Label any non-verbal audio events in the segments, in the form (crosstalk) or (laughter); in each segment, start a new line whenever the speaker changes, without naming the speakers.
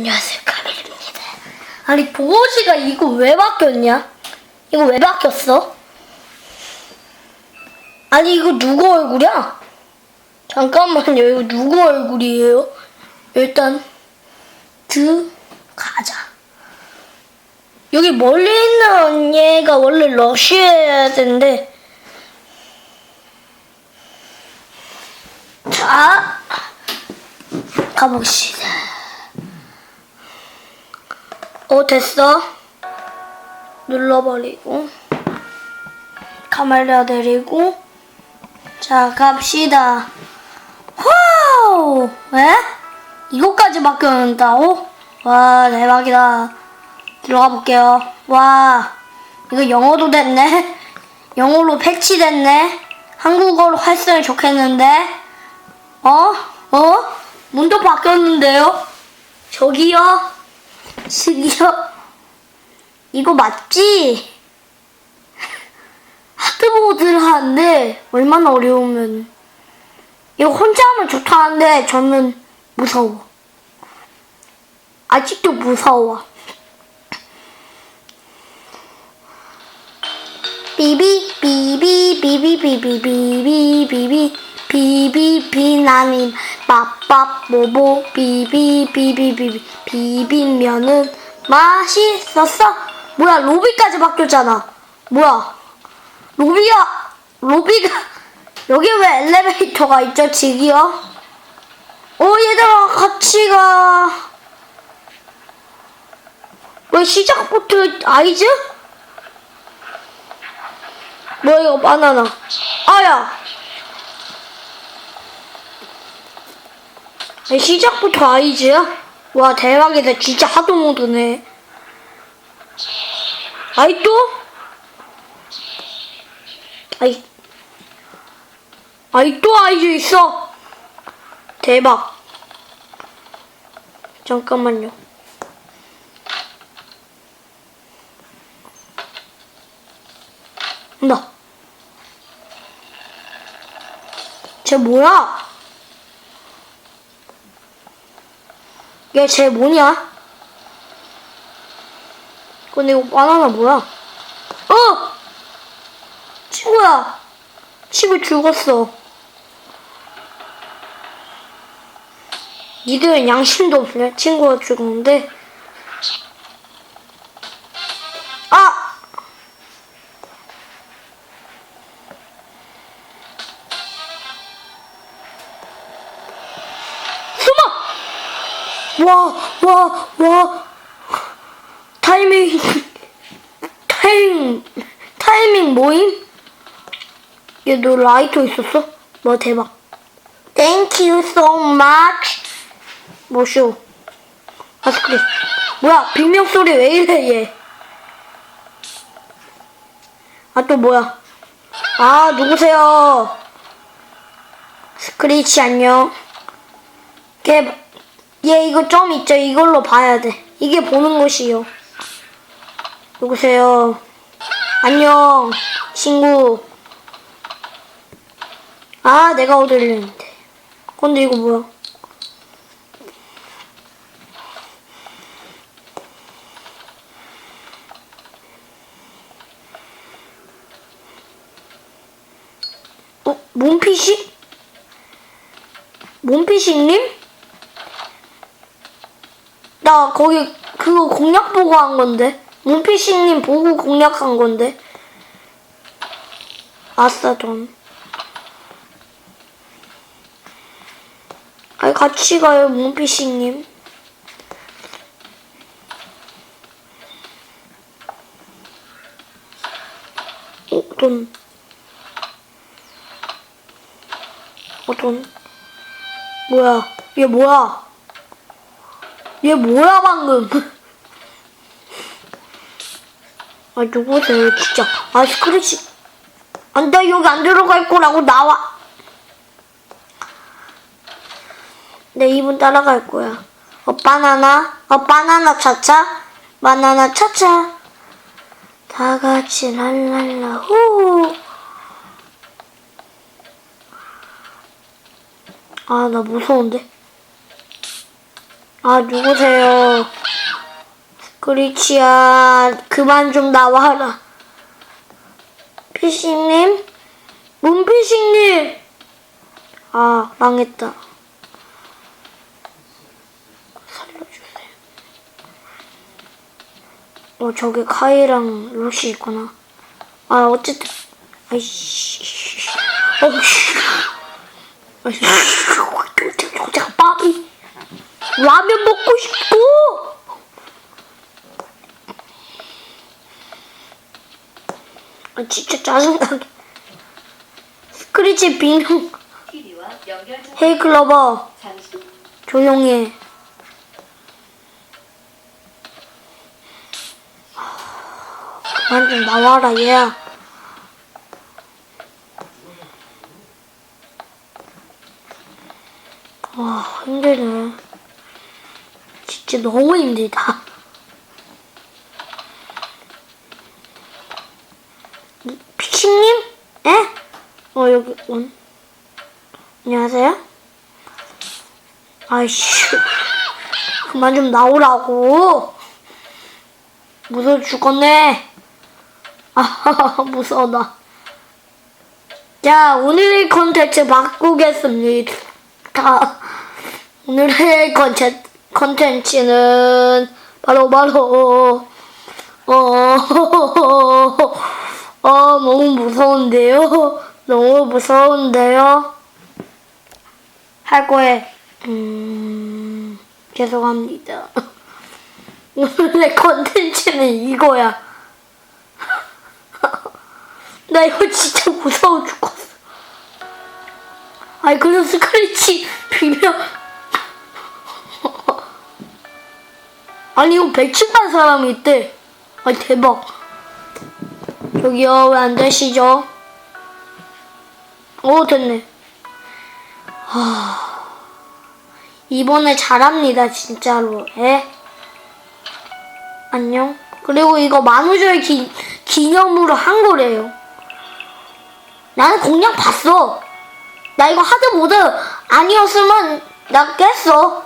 안녕하세요 카밀입니다. 아니 보호지가 이거 왜 바뀌었냐? 이거 왜 바뀌었어? 아니 이거 누구 얼굴이야? 잠깐만요 이거 누구 얼굴이에요? 일단 들어가자. 여기 멀리 있는 얘가 원래 러쉬해야 되는데 자 가봅시다. 어 됐어. 눌러버리고 카메라 내리고 자 갑시다. 와우! 왜? 이거까지 바뀌었다고? 와 대박이다. 들어가 볼게요. 와 이거 영어도 됐네. 영어로 패치됐네. 한국어로 했으면 좋겠는데. 어? 어? 문도 바뀌었는데요? 저기요? 저기요? 이거 맞지? 하드보드를 하는데 얼마나 어려우면 이거 혼자 하면 좋다는데 저는 무서워. 아직도 무서워. 비비 비비 비비 비비 비비 비비 비비비 나는 빠빠 모보 비비 비비 비비 비빔면은 맛있었어. 뭐야 로비까지 바뀌었잖아. 뭐야? 로비야 로비가 여기 왜 엘리베이터가 있죠 지기요? 어 얘들아 같이 가왜 시작부터 아이즈? 뭐야 이거 바나나. 아야 왜 시작부터 아이즈야? 와 대박이다. 진짜 하도 모드네. 아이 또? 아이. 아이 또 아이즈 있어. 대박. 잠깐만요. 온다 쟤 뭐야? 얘쟤 뭐냐? 근데 이거 바나나 뭐야? 어! 친구야! 친구 죽었어. 니들은 양심도 없네. 친구가 죽었는데. 와, 와, 와. 타이밍, 타임, 타이밍 모임? 얘 너 라이터 있었어? 뭐 대박. Thank you so much. 뭐쇼? 아스크림. 뭐야, 비명 소리 왜 이래, 얘. 아, 또 뭐야. 아, 누구세요? 스크리치 안녕. 걔, 얘 이거 점 있죠? 이걸로 봐야 돼. 이게 보는 것이요. 누구세요? 안녕, 친구. 아, 내가 얻으려는데. 근데 이거 뭐야? 어, 몸피식? 몸피식님? 나 거기 그거 공략 보고 한 건데. 몸피식님 보고 공략한 건데. 아싸, 돈. 아니, 같이 가요, 몸피식님. 어, 돈. 어, 돈. 뭐야? 얘 뭐야? 얘 뭐야, 방금? 아, 누구세요, 진짜. 아, 스크래치. 안 돼, 여기 안 들어갈 거라고 나와. 내 입은 따라갈 거야. 어, 바나나? 어, 바나나 차차? 바나나 차차. 다 같이 랄랄라, 후. 아, 나 무서운데? 아, 누구세요? 스크리치야, 그만 좀 나와라. 피싱님? 문피싱님! 아, 망했다. 살려주세요. 어, 저기 카이랑 루시 있구나. 아, 어쨌든. 아이씨. 어이씨. 아이씨. 라면 먹고 싶고! 아, 진짜 짜증나게.
연결 중
헤이 클로버.
잠시
조용히 해. 그만 좀 나와라, 얘야. 와, 힘드네. 진짜 너무 힘들다. 피치님? 에? 어, 여기, 온. 안녕하세요? 아이씨. 그만 좀 나오라고. 무서워 죽겠네. 아, (laughs) 무서워, 나. 자, 오늘의 컨텐츠 바꾸겠습니다. 오늘의 컨텐, 컨텐츠는 바로, 바로, 어, (laughs) 어, 너무 무서운데요? 너무 무서운데요? 할 거에, 음, 죄송합니다. (laughs) 오늘의 컨텐츠는 이거야. (laughs) 나 이거 진짜 무서워 죽겠어. 아이, 그래도 스크래치 비벼. 아니, 이거 백칠한 사람이 있대. 아 대박. 저기요, 왜 안 되시죠? 오, 됐네. 하... 이번에 잘합니다, 진짜로. 에? 안녕. 그리고 이거 만우절 기, 기념으로 한 거래요. 나는 공략 봤어. 나 이거 하드보드 아니었으면 나 깼어.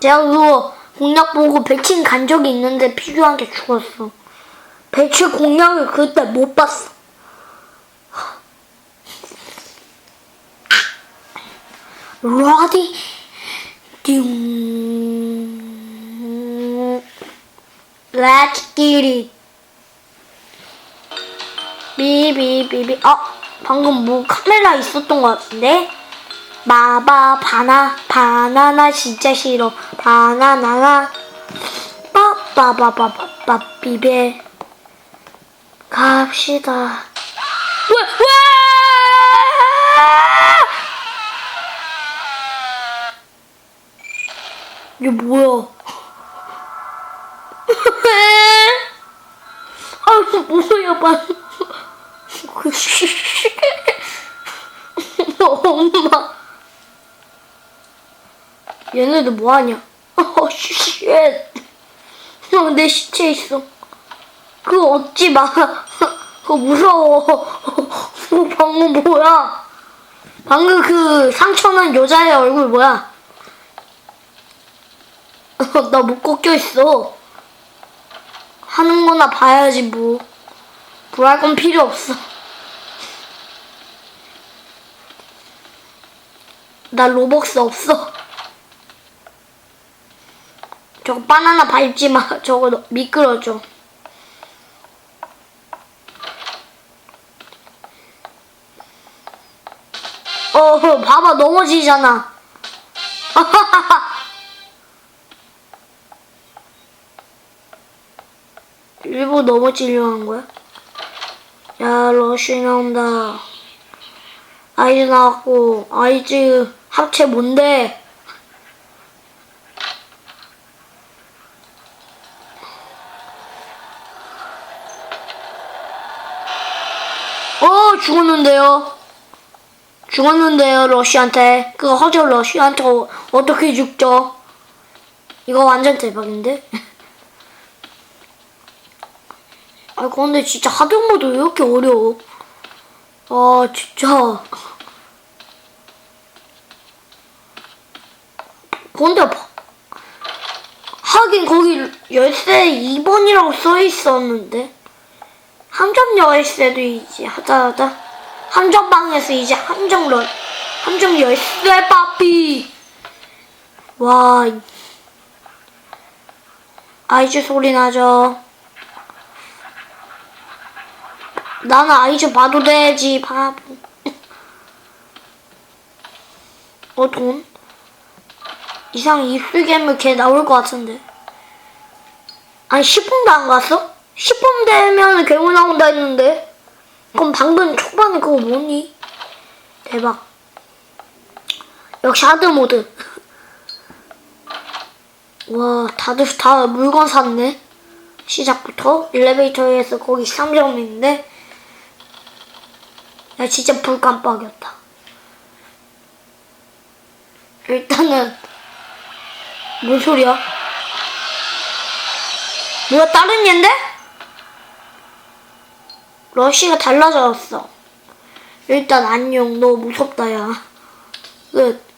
제가 그거 공략 보고 백친 간 적이 있는데 필요한 게 죽었어. 배치 공략을 그때 못 봤어. 레디? 띵 Let's get it 비비비비. 어? 방금 뭐 카메라 있었던 것 같은데? 마바 바나 바나나 진짜 싫어 바나나나 빠빠바바바바 비베 갑시다 왜 왜? 이게 뭐야? (laughs) 아, 뭐야, 반. (laughs) 엄마. 얘네들 뭐하냐? 어, 쉣. 어, 내 시체 있어. 그거 얻지 마. (laughs) 그거 무서워. 어, (laughs) 방금 뭐야? 방금 그 상처난 여자의 얼굴 뭐야? (laughs) 나 못 꺾여 있어. 하는 거나 봐야지 뭐. 불할 건 필요 없어. 나 로벅스 없어. 저거 바나나 밟지 마. (laughs) 저거 너- 미끄러져. 어, 봐봐 넘어지잖아. (laughs) 일부 넘어지려 한 거야? 야, 러쉬 나온다. 아이즈 나왔고, 아이즈 합체 뭔데? 어, 죽었는데요? 죽었는데요, 러쉬한테. 그거 허저 러쉬한테 어- 어떻게 죽죠? 이거 완전 대박인데? (laughs) 아 근데 진짜 하드 모드 왜 이렇게 어려워? 아 진짜 근데 봐. 하긴 거기 열쇠 2번이라고 써 있었는데 함정 열쇠도 이제 하다 함정방에서 이제 함정 열 함정 열쇠 빠삐 와 이- 아이즈 소리 나죠 나는 아이즈 봐도 되지 바보 어 돈? 이상 입술개물 걔 나올 것 같은데. 아니 10분도 안 갔어? 10분 되면 괴물 나온다 했는데. 그럼 방금 초반에 그거 뭐니? 대박. 역시 하드 모드. (laughs) 와 다들 다 물건 샀네. 시작부터 엘리베이터에서 거기 3점인데. 야 진짜 불 깜빡이었다. 일단은 뭔 소리야? 뭐야 다른 얘인데? 러쉬가 달라졌어. 일단 안녕 너 무섭다 야. 끝.